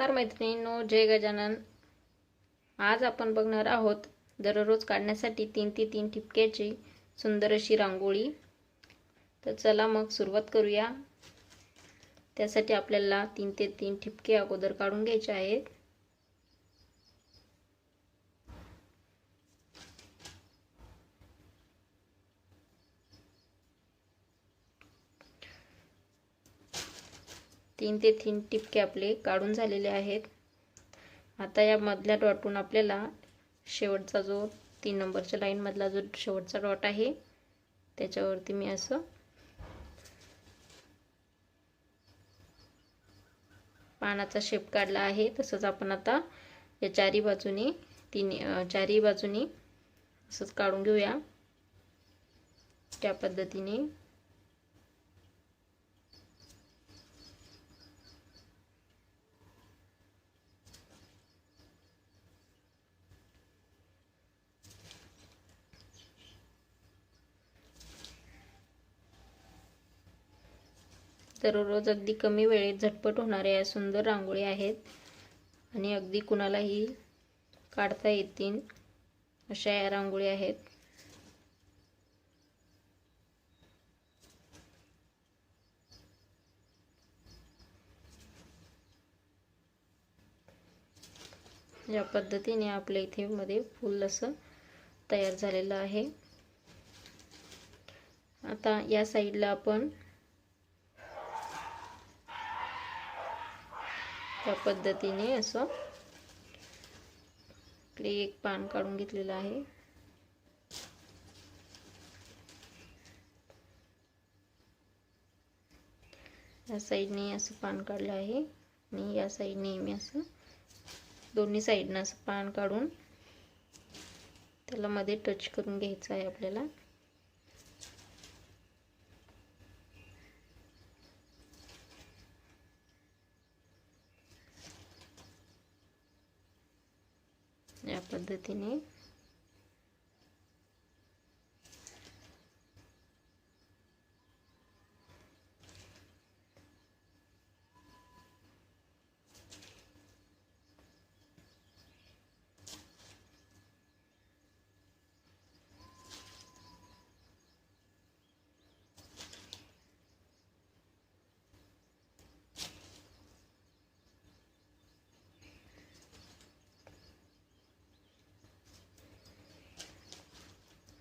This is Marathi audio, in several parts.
नमस्कार मैत्रिणींनो जय गजानन. आज आपण बघणार आहोत दररोज काढण्यासाठी तीन ते तीन ठिपक्याची सुंदर अशी रांगोळी. तर चला मग सुरुवात करूया. त्यासाठी आपल्याला तीन ते तीन ठिपके अगोदर काढून घ्यायचे आहेत. तीन ते तीन टिपके आपले काढून झालेले आहेत. आता या मधल्या डॉटून आपल्याला शेवटचा जो तीन नंबरच्या लाईनमधला जो शेवटचा डॉट आहे त्याच्यावरती मी असं पानाचा शेप काढला आहे. तसंच आपण आता या चारी बाजूनी तीन चारी बाजूनी असंच काढून घेऊया. त्या पद्धतीने दररोज अगदी कमी वेळेत झटपट होणाऱ्या या सुंदर रांगोळी आहेत. आणि अगदी कुणालाही काढता येतील अशा या रांगोळी आहेत. या पद्धतीने आपल्या इथे मध्ये फुल असं तयार झालेलं आहे. आता या साईडला आपण त्या पद्धतीने असं इकडे एक पान काढून घेतलेलं आहे. या साईडने असं पान काढलं आहे आणि या साईडने मी असं दोन्ही साईडनं असं पान काढून त्याला मध्ये टच करून घ्यायचं आहे आपल्याला. या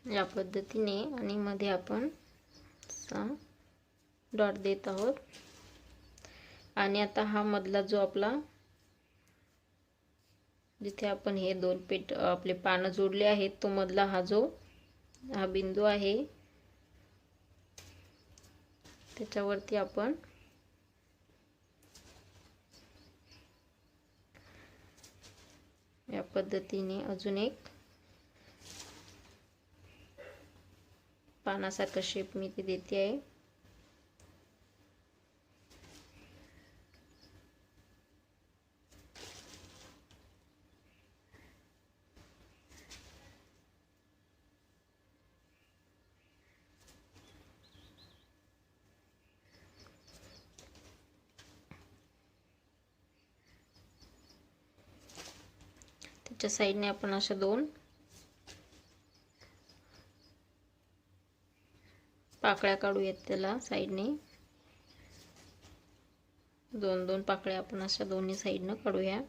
या पद्धतीने आणि मध्ये आपण डॉट देत आहोत. आणि आता हा मधला जो आपला जिथे आपण हे दोन पेट आपले पानं जोडले आहेत तो मधला हा जो हा बिंदू आहे त्याच्यावरती आपण या पद्धतीने अजून एक पानासारखं शेप मी ते देते आहे. त्याच्या साईडने आपण अशा दोन पाकळ्या काढूयात त्याला साईडने. दोन दोन पाकळ्या आपण अशा दोन्ही साईडनं काढूया.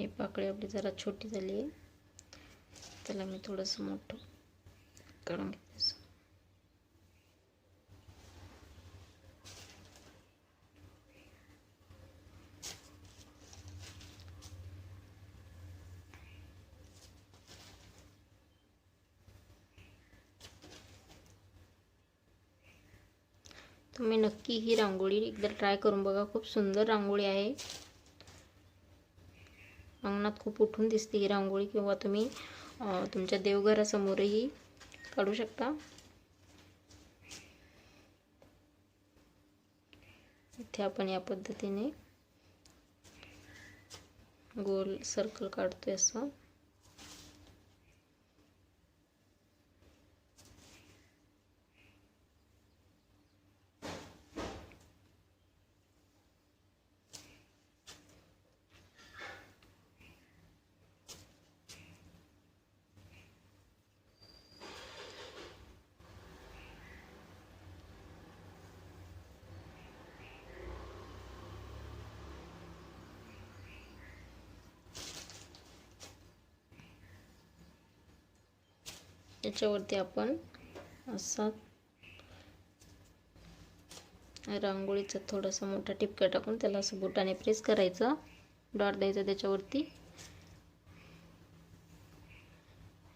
हे पाकळी आपली जरा छोटी झाली आहे. त्याला मी थोडंसं मोठं काढून घेते तुम्ही नक्की ही रांगोळी एकदा ट्राय करून बघा. खूप सुंदर रांगोळी आहे. अंगणात खूप उठून दिसते ही रांगोळी किंवा तुम्ही तुमच्या देवघरासमोरही काढू शकता. इथे आपण या पद्धतीने गोल सर्कल काढतोय असं. याच्यावरती आपण असा रांगोळीचा थोडासा मोठा टिपका टाकून त्याला असं बोटाने प्रेस करायचं. डॉट द्यायचा त्याच्यावरती.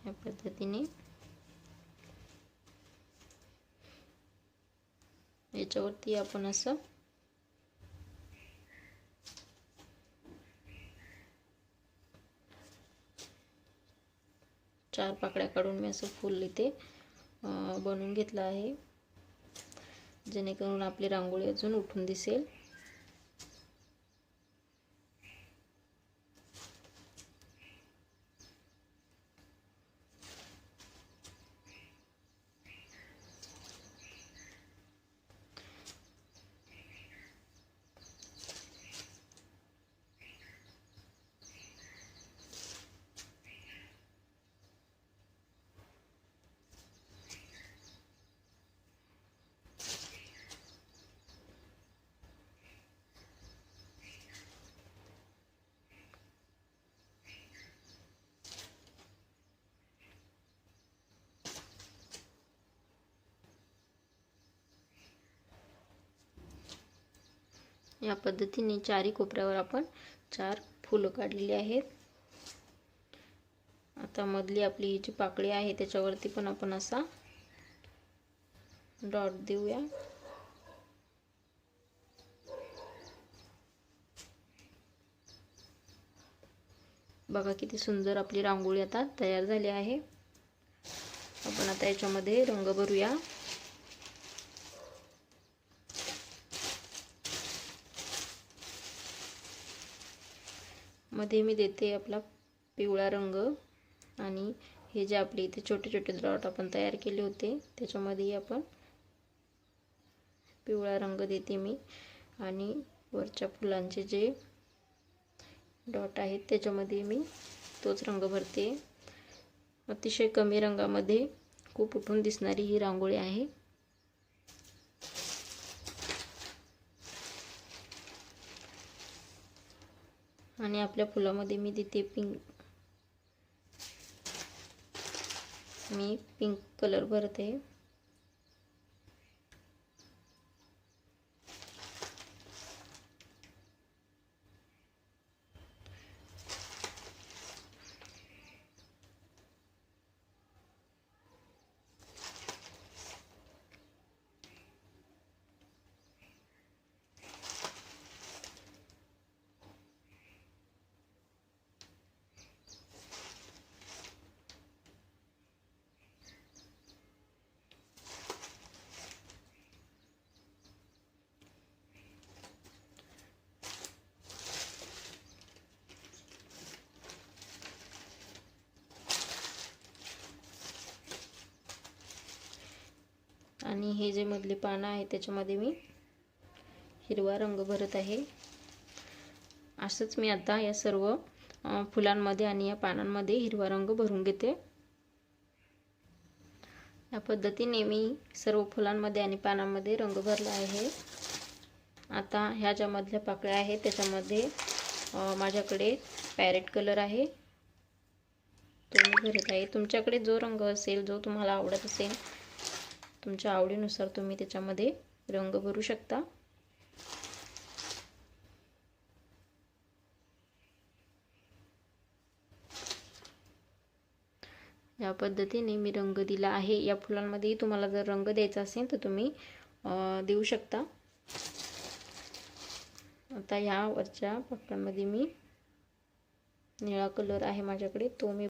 या पद्धतीने. याच्यावरती आपण असं चार पाकळ्या काढून मी असं फुल इथे बनवून घेतलं आहे. जेणेकरून आपली रांगोळी अजून उठून दिसेल. या पद्धतीने चारी कोपऱ्यावर आपण चार फुलं काढलेली आहेत. आता मधली आपली ही जी पाकळी आहे त्याच्यावरती पण आपण असा डॉट देऊया. बघा किती सुंदर आपली रांगोळी आता तयार झाली आहे. आपण आता याच्यामध्ये रंग भरूया. मध्ये मी देते आपला पिवळा रंग आणि हे जे आपले इथे छोटे छोटे ड्रॉट आपण तयार केले होते त्याच्यामध्येही आपण पिवळा रंग देते मी. आणि वरच्या फुलांचे जे डॉट आहेत त्याच्यामध्ये मी तोच रंग भरते. अतिशय कमी रंगामध्ये खूप उठून दिसणारी ही रांगोळी आहे. आणि आपल्या फुलामध्ये मी तिथे पिंक. मी पिंक कलर भरते. आणि हे जे मधले पानं आहे त्याच्यामध्ये मी हिरवा रंग भरत आहे. असंच मी आता या सर्व फुलांमध्ये आणि या पानांमध्ये हिरवा रंग भरून घेते. या पद्धतीने मी सर्व फुलांमध्ये आणि पानांमध्ये रंग भरला आहे. आता ह्या ज्या मधल्या पाकळ्या आहेत त्याच्यामध्ये माझ्याकडे पॅरेट कलर आहे. तो मी भरत आहे. तुमच्याकडे जो रंग असेल जो तुम्हाला आवडत असेल तुमच्या आवडीनुसार तुम्ही त्याच्यामध्ये रंग भरू शकता. या पद्धतीने मी रंग दिला आहे. या फुलांमध्येही तुम्हाला जर रंग द्यायचा असेल तर तुम्ही देऊ शकता. आता ह्या वरच्या पक्क्यांमध्ये मी निळा कलर आहे माझ्याकडे. तो मी